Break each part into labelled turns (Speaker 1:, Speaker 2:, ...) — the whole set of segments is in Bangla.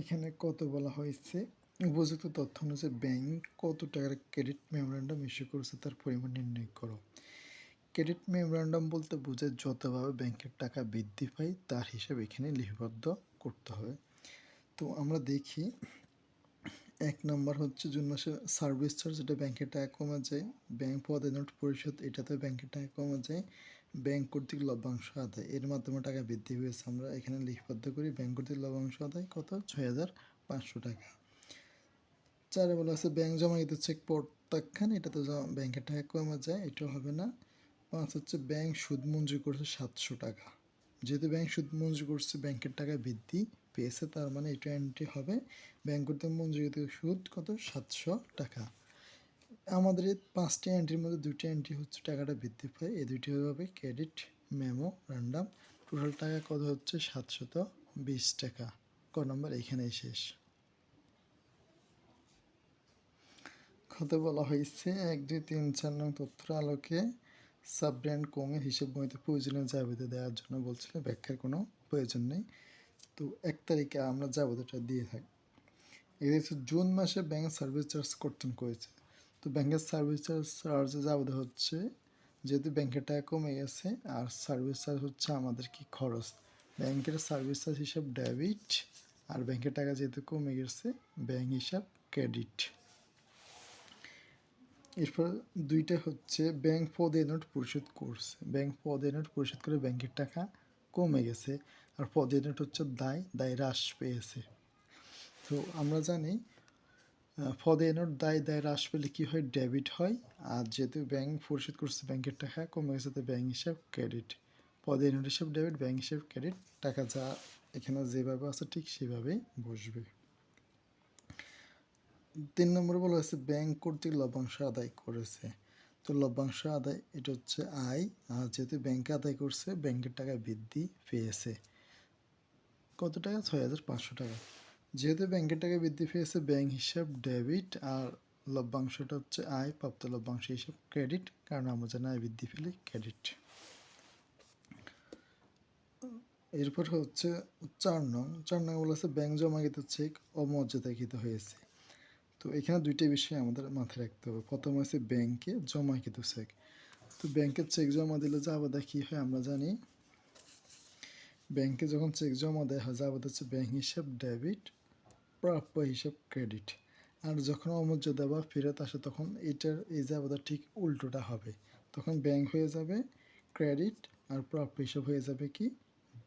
Speaker 1: এখানে কত বলা হয়েছে? উপযুক্ত তথ্য অনুযায়ী ব্যাংক কত টাকার ক্রেডিট মেমোরান্ডাম ইস্যু করেছে তার পরিমাণ নির্ণয় করো। ক্রেডিট মেমোরান্ডাম বলতে বোঝায় যতভাবে ব্যাংকের টাকা বৃদ্ধি পায় তার হিসাব এখানে লিপিবদ্ধ করতে হবে। তো আমরা দেখি এক নম্বর হচ্ছে জুন মাসে সার্ভিস চার্জ এটা ব্যাংকের টাকা কমে যায় ব্যাংক পদে নোট পরিশোধ এটাতে ব্যাংকের টাকা কমে যায় ব্যাংক কর্তৃক লভ্যাংশ আদায়। এর মাধ্যমে টাকা বৃদ্ধি হয়েছে, আমরা এখানে লিপিবদ্ধ করি ব্যাংক কর্তৃক লভ্যাংশ আদায় কত? ছয় হাজার পাঁচশো টাকা। চারে বলা আছে ব্যাংক জমা কিন্তু চেক প্রত্যাখ্যান এটা তো জমা- ব্যাংকের টাকা কমে যায়, এটাও হবে না। পাঁচ হচ্ছে ব্যাংক সুদ মঞ্জুর করছে সাতশো টাকা। যেহেতু ব্যাংক সুদ মঞ্জুর করছে ব্যাংকের টাকা বৃদ্ধি পেয়েছে, তার মানে এটা এন্ট্রি হবে। ব্যাংক কর্তৃক মঞ্জুরিত সুদ কত? সাতশো টাকা। আমাদের এই পাঁচটি এন্ট্রির মধ্যে দুটি এন্ট্রি হচ্ছে টাকাটা বৃদ্ধি পায়। এই দুইটি হবে ক্রেডিট মেমো র্যান্ডাম টোটাল টাকা কত হচ্ছে? সাতশত বিশ টাকা। ক নম্বর? এখানেই শেষ। কত বলা হয়েছে, এক, দুই, তিন, চার নং তথ্য আলোকে সাব ব্র্যান্ড কমের হিসেব বইতে প্রয়োজনীয় জাবেদা দেওয়ার জন্য বলছিল। ব্যাখ্যার কোনো প্রয়োজন নেই। তো এক তারিখে আমরা জাবেদাটা দিয়ে থাকি। এটা হচ্ছে জুন মাসে ব্যাংক সার্ভিস চার্জ কর্তন করেছে তো ব্যাংকের সার্ভিস চার্জ চার্জে জাবেদা হচ্ছে, যেহেতু ব্যাংকের টাকা কমে গেছে, আর সার্ভিস চার্জ হচ্ছে আমাদের কি খরচ? ব্যাংকের সার্ভিস চার্জ হিসাব ডেবিট আর ব্যাংকের টাকা যেহেতু কমে গেছে ব্যাংক হিসাব ক্রেডিট এরপর দুইটা হচ্ছে ব্যাংক পদে নোট পরিশোধ করছে। ব্যাংক পদে নোট পরিশোধ করে ব্যাংকের টাকা কমে গেছে। আর পদে নোট হচ্ছে দায় দায় হ্রাস পেয়েছে। তো আমরা জানি পদে নোট দায় দায় হ্রাস পেলে কী হয়? ডেবিট হয়। আর যেহেতু ব্যাংক পরিশোধ করছে, ব্যাংকের টাকা কমে গেছে তো ব্যাংক হিসাব ক্রেডিট। পদে নোট হিসাব ডেবিট, ব্যাংক হিসাব ক্রেডিট। টাকা যা এখানে যেভাবে আছে, ঠিক সেভাবেই বসবে। তিন নম্বরে বলা হয়েছে, ব্যাংক কর্তৃক লভ্যাংশ আদায় করেছে। তো লভ্যাংশ আদায়, এটা হচ্ছে আয়। আর যেহেতু ব্যাংকে আদায় করছে, ব্যাংকের টাকা বৃদ্ধি পেয়েছে। কত টাকা? ছয় হাজার পাঁচশো টাকা। যেহেতু ব্যাংকের টাকা বৃদ্ধি পেয়েছে, ব্যাংক হিসাব, ডেবিট আর লভ্যাংশটা হচ্ছে আয়, প্রাপ্ত লভ্যাংশ হিসাব, ক্রেডিট, কারণ আমরা জানি আয় বৃদ্ধি পেলে ক্রেডিট। এরপর হচ্ছে চার নং চার নং বলা হচ্ছে ব্যাংক জমাকৃত চেক অমর্যাদাকৃত হয়েছে। তো এখানে দুইটা বিষয় আমাদের মাথায় রাখতে হবে। প্রথম হচ্ছে ব্যাংকে জমাকৃত চেক। তো ব্যাংকের চেক জমা দিলে যা আবাদা কী হয় আমরা জানি ব্যাংকে যখন চেক জমা দেওয়া হয় যা আবাদ হচ্ছে ব্যাংক হিসাব, ডেবিট, প্রাপ্য হিসাব, ক্রেডিট। আর যখন অমর্যাদা বা ফেরত আসে, তখন এটার এই যে আবাদা ঠিক উল্টোটা হবে। তখন ব্যাংক হয়ে যাবে ক্রেডিট আর প্রাপ্য হিসাব হয়ে যাবে কি?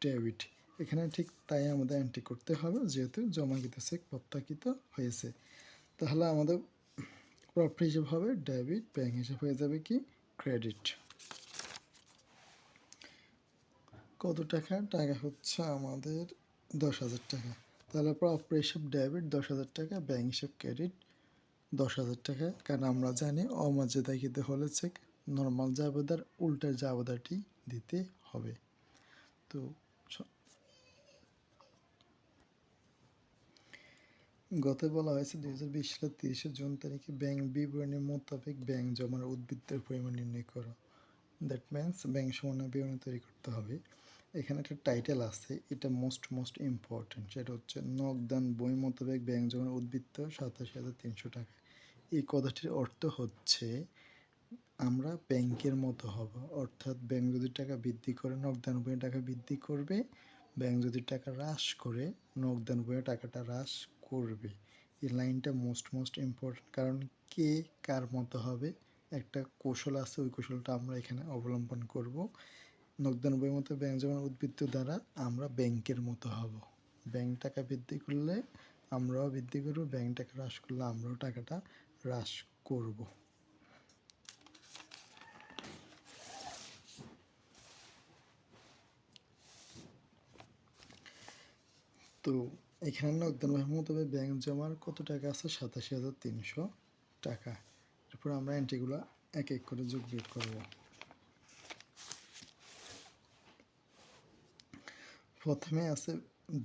Speaker 1: ডেবিট। এখানে ঠিক তাই আমাদের এন্ট্রি করতে হবে, যেহেতু জমাকৃত চেক প্রত্যাখ্যিত হয়েছে। তাহলে আমাদের প্রাপ্য হিসেব হবে, ডেবিট, ব্যাংক হিসেব হয়ে যাবে কি? ক্রেডিট। কত টাকা? টাকা হচ্ছে আমাদের দশ হাজার টাকা। তাহলে প্রাপ্য হিসেব ডেবিট দশ হাজার টাকা ব্যাংক হিসেব ক্রেডিট দশ হাজার টাকা। কারণ আমরা জানি অমর্যাদাকৃত হলে চেক নর্মাল জাবেদার উল্টার জাবেদাটি দিতে হবে। তো গত বলা হয়েছে দুই হাজার বিশ সালের তিরিশে জুন তারিখে ব্যাংক বিবরণী মোতাবেক ব্যাংক জমার উদ্বৃত্তের পরিমাণ নির্ণয় করো। দ্যাট মিন্স ব্যাংক সমন্বয় বিবরণী তৈরি করতে হবে। এখানে একটা টাইটেল আছে, এটা মোস্ট মোস্ট ইম্পর্টেন্ট সেটা হচ্ছে নগদান বই মোতাবেক ব্যাংক জমার উদ্বৃত্ত সাতাশি হাজার তিনশো টাকা। এই কথাটির অর্থ হচ্ছে, আমরা ব্যাংকের মতো হব। অর্থাৎ ব্যাংক যদি টাকা বৃদ্ধি করে নগদান বইয়ে টাকা বৃদ্ধি করবে ব্যাংক যদি টাকা হ্রাস করে নগদান বইয়ে টাকাটা হ্রাস করবে। এই লাইনটা মোস্ট মোস্ট ইম্পর্টেন্ট কারণ কে কার মতো হবে, একটা কৌশল আছে, ওই কৌশলটা আমরা এখানে অবলম্বন করব। নগদান বইয়ের মতো ব্যাংক যেমন উদ্বৃত্ত দ্বারা আমরা ব্যাংকের মতো হব। ব্যাংক টাকা বৃদ্ধি করলে আমরাও বৃদ্ধি করব, ব্যাংক টাকা হ্রাস করলে আমরাও টাকাটা হ্রাস করব। তো এখানে নগদান বইয়ের মোতাবেক ব্যাংক জমার কত টাকা আছে? সাতাশি হাজার তিনশো টাকা। এরপর আমরা এন্ট্রিগুলো এক এক করে যোগ বিয়োগ করব। প্রথমে আছে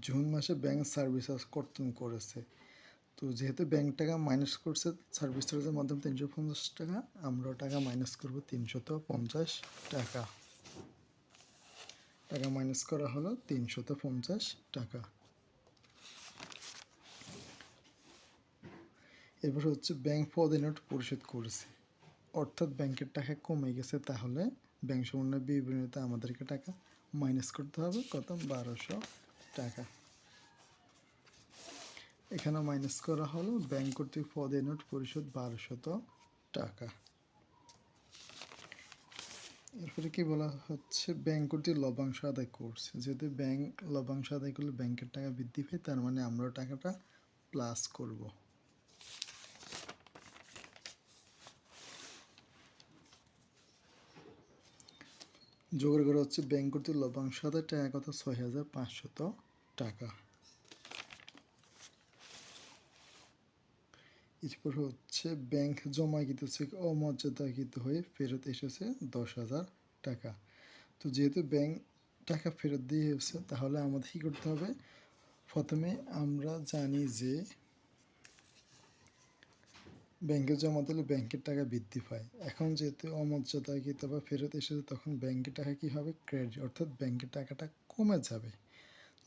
Speaker 1: জুন মাসে ব্যাংক সার্ভিস কর্তন করেছে। তো যেহেতু ব্যাংক টাকা মাইনাস করছে সার্ভিস চার্জের মাধ্যমে তিনশো পঞ্চাশ টাকা, আমরাও টাকা মাইনাস করব তিনশত পঞ্চাশ টাকা। টাকা মাইনাস করা হলো তিনশত পঞ্চাশ টাকা। এরপর হচ্ছে ব্যাংক পদে নোট পরিশোধ করেছে। অর্থাৎ ব্যাংকের টাকা কমে গেছে তাহলে ব্যাংক সমন্বয় বিবরণীতে আমাদেরকে টাকা মাইনাস করতে হবে। কত? বারোশো টাকা। এখানে মাইনাস করা হলো। ব্যাংক কর্তৃক পদে নোট পরিশোধ বারোশত টাকা। এরপরে কি বলা হচ্ছে? ব্যাংক কর্তৃক লভ্যাংশ আদায় করছে। যেহেতু ব্যাংক লভ্যাংশ আদায় করলে ব্যাংকের টাকা বৃদ্ধি পায়, তার মানে আমরাও টাকাটা প্লাস করব। যোগের করে হচ্ছে ব্যাংক কর্তৃক লভ্যাংশ আদায় টাকা কত ছয় হাজার পাঁচশত টাকা। এরপর হচ্ছে ব্যাংক জমাকৃত চেক অমর্যাদাকৃত হয়ে ফেরত এসেছে দশ হাজার টাকা। তো যেহেতু ব্যাংক টাকা ফেরত দিয়ে এসেছে, তাহলে আমাদের কী করতে হবে? প্রথমে আমরা জানি যে ব্যাংকে জমা দিলে ব্যাংকের টাকা বৃদ্ধি পায়। এখন যেহেতু অমর্যাদাকৃত বা ফেরত এসেছে তখন ব্যাংকের টাকা কী হবে ক্রেডিট অর্থাৎ ব্যাংকের টাকাটা কমে যাবে?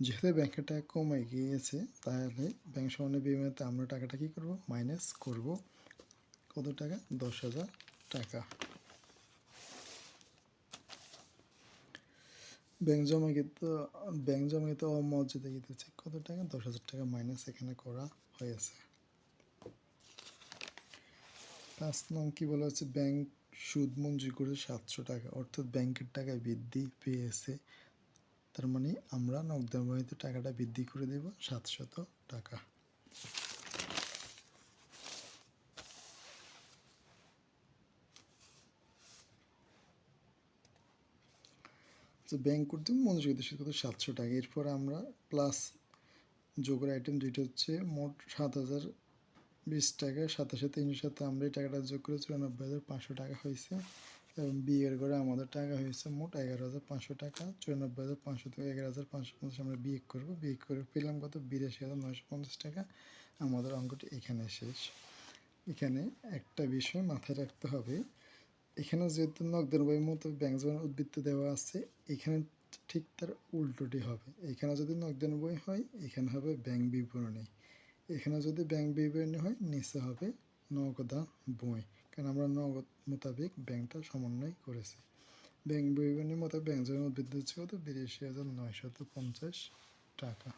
Speaker 1: যেহেতু ব্যাংকের টাকা কমে গিয়েছে, তাহলে ব্যাংক সমন্বয় বিমাতে আমরা টাকাটা কী করব? মাইনাস করব। কত টাকা? দশ হাজার টাকা। ব্যাংক জমাকৃত ব্যাংক জমাকৃত অমর্যাদাকৃত চেক কত টাকা? দশ হাজার টাকা মাইনাস এখানে করা হয়েছে। পাঁচ নং কী বলা হচ্ছে ব্যাংক সুদ মঞ্জুর করে সাতশো টাকা। অর্থাৎ ব্যাংকের টাকা বৃদ্ধি পেয়েছে। তার মানে আমরা নগদানবাহিত টাকাটা বৃদ্ধি করে দেব সাতশত টাকা। ব্যাংক কর্তৃক মঞ্জুরিত সুদ কত সাতশো টাকা। এরপর আমরা প্লাস যোগের আইটেম দুইটা হচ্ছে মোট সাত হাজার বিশ টাকা সাতাশে তিনশো সাথে আমরা এই টাকাটা যোগ করে চুরানব্বই হাজার পাঁচশো টাকা হয়েছে। এবং বিয়ের করে আমাদের টাকা হয়েছে মোট এগারো হাজার পাঁচশো টাকা, চুরানব্বই হাজার পাঁচশো থেকে এগারো হাজার পাঁচশো পঞ্চাশ আমরা বিয়ে করব। বিয়ে করে পেলাম কত? বিরাশি হাজার নয়শো পঞ্চাশ টাকা। আমাদের অঙ্কটি এখানে শেষ। এখানে একটা বিষয় মাথায় রাখতে হবে। এখানে যেহেতু নগদের বইয়ের মতো ব্যাংক যেমন উদ্বৃত্ত দেওয়া আছে, এখানে ঠিক তার উল্টোটি হবে। এখানে যদি নগদান বই হয়, এখানে হবে ব্যাংক বিবরণী। এখানে যদি ব্যাংক বিবরণী হয়, নিচে হবে নগদা বই। কারণ আমরা নগদ মোতাবেক ব্যাংকটা সমন্বয় করেছি। ব্যাংক বিবরণী মোতাবেক ব্যাংক যেমন উদ্বৃত্ত হচ্ছে কত? বিরাশি হাজার নয়শত পঞ্চাশ টাকা।